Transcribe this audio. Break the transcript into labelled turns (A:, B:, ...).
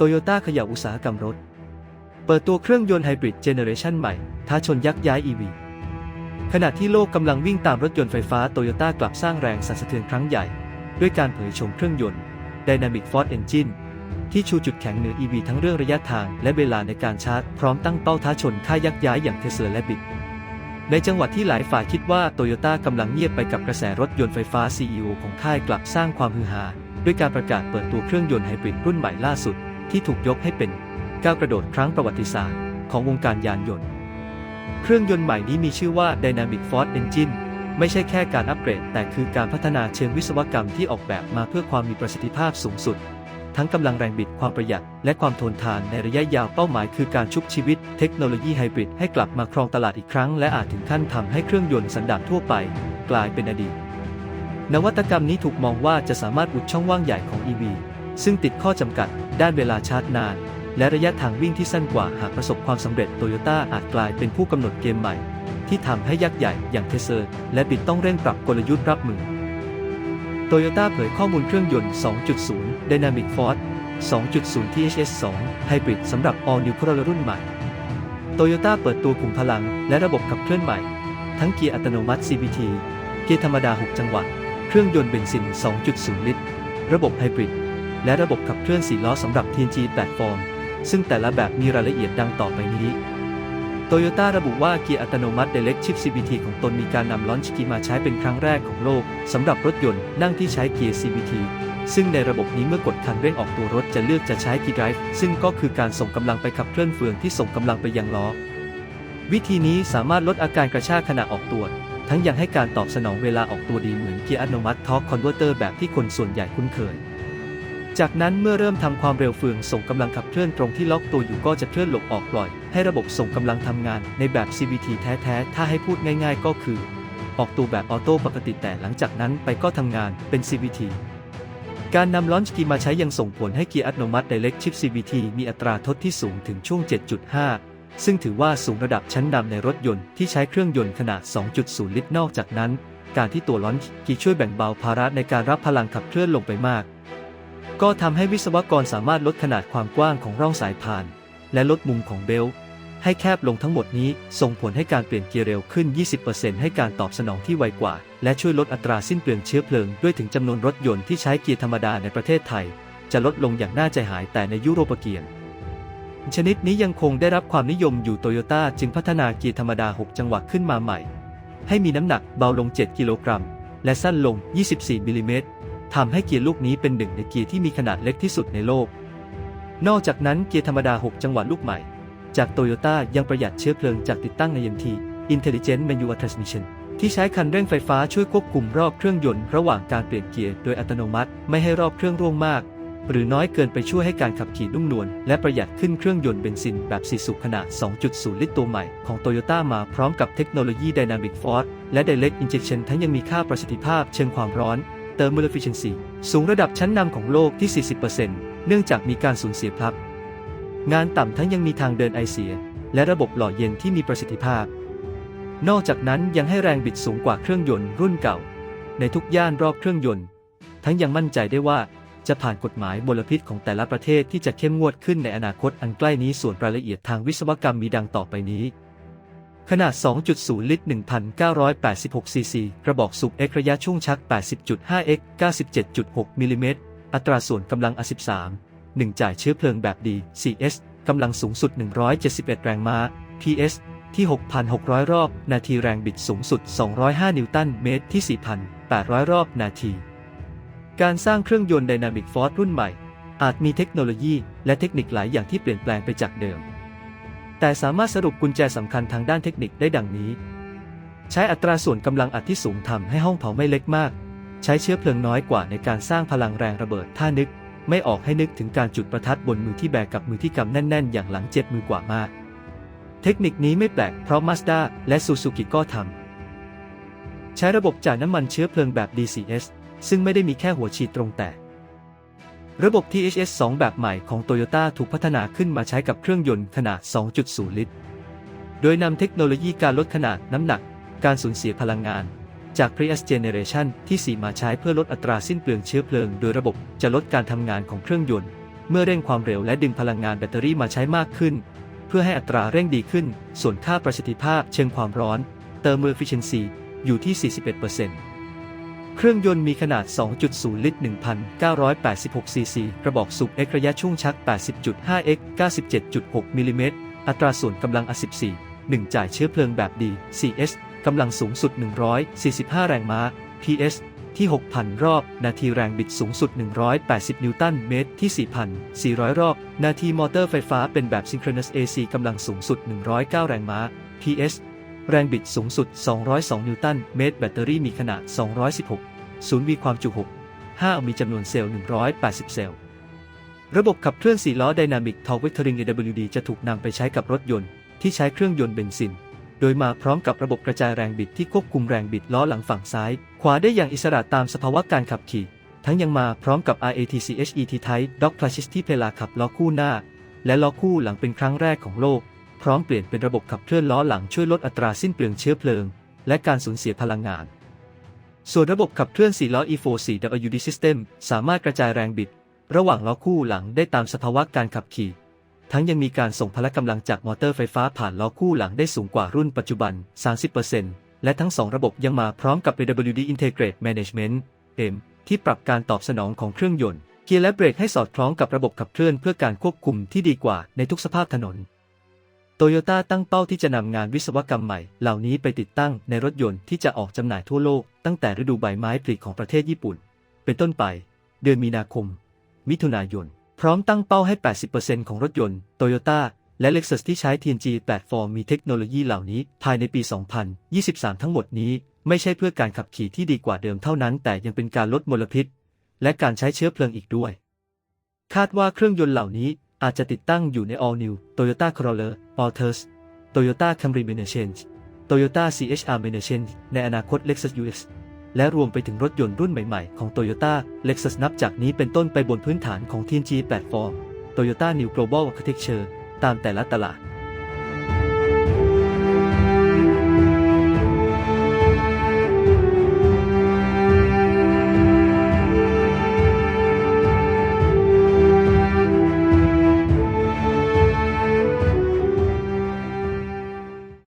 A: โตโยต้าขยับอุตสาหกรรมรถ เปิดตัวเครื่องยนต์ไฮบริดเจเนอเรชันใหม่ ท้าชนยักษ์ย้าย EV ขณะที่โลกกำลังวิ่งตามรถยนต์ไฟฟ้าโตโยต้ากลับสร้างแรงสั่นสะเทือนครั้งใหญ่ ด้วยการเผยโฉมเครื่องยนต์ Dynamic Force Engine ที่ชูจุดแข็งเหนือ EV ทั้งเรื่องระยะทางและเวลาในการชาร์จ พร้อมตั้งเป้าท้าชนค่ายยักษ์ย้ายอย่างเทสลาและบิดในจังหวัดที่หลายฝ่ายคิดว่าโตโยต้ากำลังเงียบไปกับกระแสรถยนต์ไฟฟ้า CEO ของค่ายกลับสร้างความฮือฮาด้วยการประกาศเปิดตัวเครื่องยนต์ไฮบริดรุ่นใหม่ล่าสุด ที่ถูกยกให้เป็นก้าวกระโดดครั้งประวัติศาสตร์ของวงการยานยนต์ เครื่องยนต์ใหม่นี้มีชื่อว่า Dynamic Force Engine ไม่ใช่แค่การอัปเกรด แต่คือการพัฒนาเชิงวิศวกรรมที่ออกแบบมาเพื่อความมีประสิทธิภาพสูงสุด ทั้งกำลังแรงบิดความประหยัด และความทนทานในระยะยาวเป้าหมายคือการชุบชีวิต เทคโนโลยีไฮบริดให้กลับมาครองตลาดอีกครั้ง และอาจถึงขั้นทำให้เครื่องยนต์สันดาปทั่วไป กลายเป็นอดีต นวัตกรรมนี้ถูกมองว่าจะสามารถอุดช่องว่างใหญ่ของ EV ซึ่งติดข้อจำกัด ด้านเวลาชาร์จนาน และระยะทางวิ่งที่สั้นกว่าหากประสบความสำเร็จโตโยต้าอาจกลายเป็นผู้กำหนดเกมใหม่ ที่ทำให้ยักษ์ใหญ่อย่างเทเซอร์ และบิดต้องเร่งปรับกลยุทธ์รับมือโตโยต้าเผยข้อมูลเครื่องยนต์ 2.0 Dynamic Force 2.0 THS2 Hybrid สำหรับ All New Corolla รุ่นใหม่ โตโยต้าเปิดตัวขุมพลังและระบบขับเคลื่อนใหม่ ทั้งเกียร์อัตโนมัติ CVT เกียร์ธรรมดา 6 จังหวะ เครื่องยนต์เบนซิน 2.0 ลิตร ระบบไฮบริด และระบบขับเคลื่อน4ล้อสำหรับ TNG แพลตฟอร์ม ซึ่งแต่ละแบบมีรายละเอียดดังต่อไปนี้ โตโยต้าระบุว่าเกียร์อัตโนมัติ Direct Shift CVT ของตนมีการนำลอนช์กีมาใช้เป็นครั้งแรกของโลกสำหรับรถยนต์นั่งที่ใช้เกียร์ CVT ซึ่งในระบบนี้เมื่อกดคันเร่งออกตัวรถจะเลือกจะใช้กีไดรฟ์ซึ่งก็คือการส่งกำลังไปขับเคลื่อนเฟืองที่ส่งกำลังไปยังล้อ วิธีนี้สามารถลดอาการกระชากขณะออกตัว ทั้งยังให้การตอบสนองเวลาออกตัวดีเหมือนเกียร์อัตโนมัติทอร์คคอนเวอร์เตอร์แบบที่คนส่วนใหญ่คุ้นเคย จากนั้นเมื่อเริ่มทำความเร็วเฟืองส่งกำลังขับเคลื่อนตรงที่ล็อกตัวอยู่ก็จะเคลื่อนหลบออกปล่อย ให้ระบบส่งกำลังทำงานในแบบ CVT แท้ๆ ถ้าให้พูดง่ายๆ ก็คือ ออกตัวแบบออโต้ปกติแต่หลังจากนั้นไปก็ทำงานเป็น CVT การนำลอนช์กีมาใช้ยังส่งผลให้เกียร์อัตโนมัติ Direct Shift CVT มีอัตราทดที่สูงถึงช่วง 7.5ซึ่งถือว่าสูงระดับชั้นนำในรถยนต์ที่ใช้เครื่องยนต์ขนาด 2.0 ลิตร นอกจากนั้น การที่ตัวลอนช์กีช่วยแบ่งเบาภาระในการรับพลังขับเคลื่อนลงไปมาก ก็ทำให้วิศวกรสามารถลดขนาดความกว้างของร่องสายพาน และลดมุมของเบลต์ให้แคบลงทั้งหมดนี้ส่งผลให้การเปลี่ยนเกียร์เร็วขึ้น 20%ให้การตอบสนองที่ไวกว่า และช่วยลดอัตราสิ้นเปลืองเชื้อเพลิง ด้วยถึงจำนวนรถยนต์ที่ใช้เกียร์ธรรมดาในประเทศไทย จะลดลงอย่างน่าใจหายแต่ในยุโรปเกียร์ชนิดนี้ยังคงได้รับความนิยมอยู่โตโยต้าจึงพัฒนาเกียร์ธรรมดา 6 จังหวะขึ้นมาใหม่ ให้มีน้ำหนักเบาลง 7 กิโลกรัม และสั้นลง 24 มิลลิเมตร ทำให้เกียร์ลูกนี้เป็นหนึ่งในเกียร์ที่มีขนาดเล็กที่สุดในโลก นอกจากนั้นเกียร์ธรรมดา 6 จังหวะลูกใหม่ จากโตโยต้ายังประหยัดเชื้อเพลิงจากติดตั้ง IMT Intelligent Manual Transmission ที่ใช้คันเร่งไฟฟ้าช่วยควบคุมรอบเครื่องยนต์ระหว่างการเปลี่ยนเกียร์โดยอัตโนมัติไม่ให้รอบเครื่องร่วงมาก หรือน้อยเกินไปช่วยให้การขับขี่นุ่มนวลและประหยัดขึ้นเครื่องยนต์เบนซินแบบ4สูบขนาด 2.0 ลิตรตัวใหม่ของโตโยต้ามาพร้อมกับเทคโนโลยี Dynamic Force และ Direct Injection ทั้งยังมีค่าประสิทธิภาพเชิงความร้อน Thermal Efficiency สูงระดับชั้นนำของโลกที่ 40%เนื่องจากมีการสูญเสียพลับ งานต่ำทั้งยังมีทางเดินไอเสีย และระบบหล่อเย็นที่มีประสิทธิภาพ นอกจากนั้นยังให้แรงบิดสูงกว่าเครื่องยนต์รุ่นเก่า ในทุกย่านรอบเครื่องยนต์ ทั้งยังมั่นใจได้ว่าจะผ่านกฎหมายมลพิษของแต่ละประเทศที่จะเข้มงวดขึ้นในอนาคตอันใกล้นี้ส่วนรายละเอียดทางวิศวกรรมมีดังต่อไปนี้ ขนาด 2.0 ลิตร 1,986 ซีซี กระบอกสูบ X ระยะช่วงชัก 80.5 x 97.6 มิลลิเมตร อัตราส่วนกำลัง A13 1 จ่ายเชื้อเพลิงแบบดี CS กำลังสูงสุด 171 แรงม้า PS ที่ 6,600 รอบ นาทีแรงบิดสูงสุด 205 นิวตันเมตรที่ 4,800 รอบนาที การสร้างเครื่องยนต์ Dynamic Force รุ่นใหม่ อาจมีเทคโนโลยีและเทคนิคหลายอย่างที่เปลี่ยนแปลงไปจากเดิม แต่สามารถสรุปกุญแจสำคัญทางด้านเทคนิคได้ดังนี้ ใช้อัตราส่วนกำลังอัดที่สูงทำให้ห้องเผาไม่เล็กมาก ใช้เชื้อเพลิงน้อยกว่าในการสร้างพลังแรงระเบิดถ้านึก ไม่ออกให้นึกถึงการจุดประทัดบนมือที่แบกกับมือที่กำแน่นๆ อย่างหลังเจ็บมือกว่ามาก เทคนิคนี้ไม่แปลกเพราะ Mazda และ Suzuki ก็ทำใช้ระบบจ่ายน้ำมันเชื้อเพลิงแบบ DCS ซึ่งไม่ได้มีแค่หัวฉีดตรงแต่ ระบบ THS 2 แบบใหม่ของ Toyota ถูกพัฒนาขึ้นมาใช้กับเครื่องยนต์ขนาด 2.0 ลิตร โดยนำเทคโนโลยีการลดขนาดน้ำหนัก การสูญเสียพลังงาน จาก Prius Generation ที่ 4 มาใช้เพื่อลดอัตราสิ้นเปลืองเชื้อเพลิง โดยระบบจะลดการทำงานของเครื่องยนต์ เมื่อเร่งความเร็วและดึงพลังงานแบตเตอรี่มาใช้มากขึ้น เพื่อให้อัตราเร่งดีขึ้น ส่วนค่าประสิทธิภาพเชิงความร้อน Thermal Efficiency อยู่ที่ 41% เครื่องยนต์มีขนาด 2.0 ลิตร 1,986 ซีซี กระบอกสูบ X ระยะช่วงชัก 80.5 x 97.6 มิลลิเมตร อัตราส่วนกำลัง A14 1 จ่ายเชื้อเพลิงแบบดี CS กำลังสูงสุด 145 แรงม้า PS ที่ 6,000 รอบ นาทีแรงบิดสูงสุด 180 นิวตันเมตรที่ 4,400 รอบ นาทีมอเตอร์ไฟฟ้าเป็นแบบ Synchronous AC กำลังสูงสุด 109 แรงม้า PS แรงบิดสูงสุด 202 นิวตันเมตร แบตเตอรี่มีขนาด 216 ศูนย์มีความจุ 6 5 มีจำนวนเซลล์ 180 เซลล์ ระบบขับเคลื่อน4ล้อ Dynamic Torque Vectoring AWD จะถูกนำไปใช้กับรถยนต์ที่ใช้เครื่องยนต์เบนซิน โดยมาพร้อมกับระบบกระจายแรงบิดที่ควบคุมแรงบิดล้อหลังฝั่งซ้าย ขวาได้อย่างอิสระตามสภาวะการขับขี่ ทั้งยังมาพร้อมกับ RATCHET Type Dock Clutches ที่เพลาขับล้อคู่หน้า และล้อคู่หลังเป็นครั้งแรกของโลก พร้อมเปลี่ยนเป็นระบบขับเคลื่อนล้อหลังช่วยลดอัตราสิ้นเปลืองเชื้อเพลิง และการสูญเสียพลังงาน ส่วนระบบขับเคลื่อน4ล้อ E44WD System สามารถกระจายแรงบิด ระหว่างล้อคู่หลังได้ตามสภาวะการขับขี่ ทั้งยังมีการส่งพละกำลังจากมอเตอร์ไฟฟ้าผ่านล้อคู่หลังได้สูงกว่ารุ่นปัจจุบัน 30%และทั้งสองระบบยังมาพร้อมกับ AWD Integrate Management M ที่ปรับการตอบสนองของเครื่องยนต์เกียร์และเบรกให้สอดคล้องกับระบบขับเคลื่อนเพื่อการควบคุมที่ดีกว่าในทุกสภาพถนน โตโยต้าตั้งเป้าที่จะนำงานวิศวกรรมใหม่ เหล่านี้ไปติดตั้งในรถยนต์ที่จะออกจำหน่ายทั่วโลก ตั้งแต่ฤดูใบไม้ผลิของประเทศญี่ปุ่น เป็นต้นไป เดือนมีนาคม มิถุนายน พร้อมตั้งเป้าให้ 80%ของรถยนต์โตโยต้าและ Lexus ที่ใช้ TNG แพลตฟอร์มมีเทคโนโลยีเหล่านี้ภายในปี 2023 ทั้งหมดนี้ไม่ใช่เพื่อการขับขี่ที่ดีกว่าเดิมเท่านั้น แต่ยังเป็นการลดมลพิษ และการใช้เชื้อเพลิงอีกด้วย คาดว่าเครื่องยนต์เหล่านี้ อาจจะติดตั้งอยู่ใน All New Toyota Corolla Altis Toyota Camry Minor c h a n g e Toyota CHR Minor c h a n g e ในอนาคต Lexus US และรวมไปถึงรถยนต์รุ่นใหม่ๆ ของ Toyota Lexus นับจากนี้เป็นต้นไปบนพื้นฐานของ TNG Platform Toyota New Global Architecture ตามแต่ละตลาด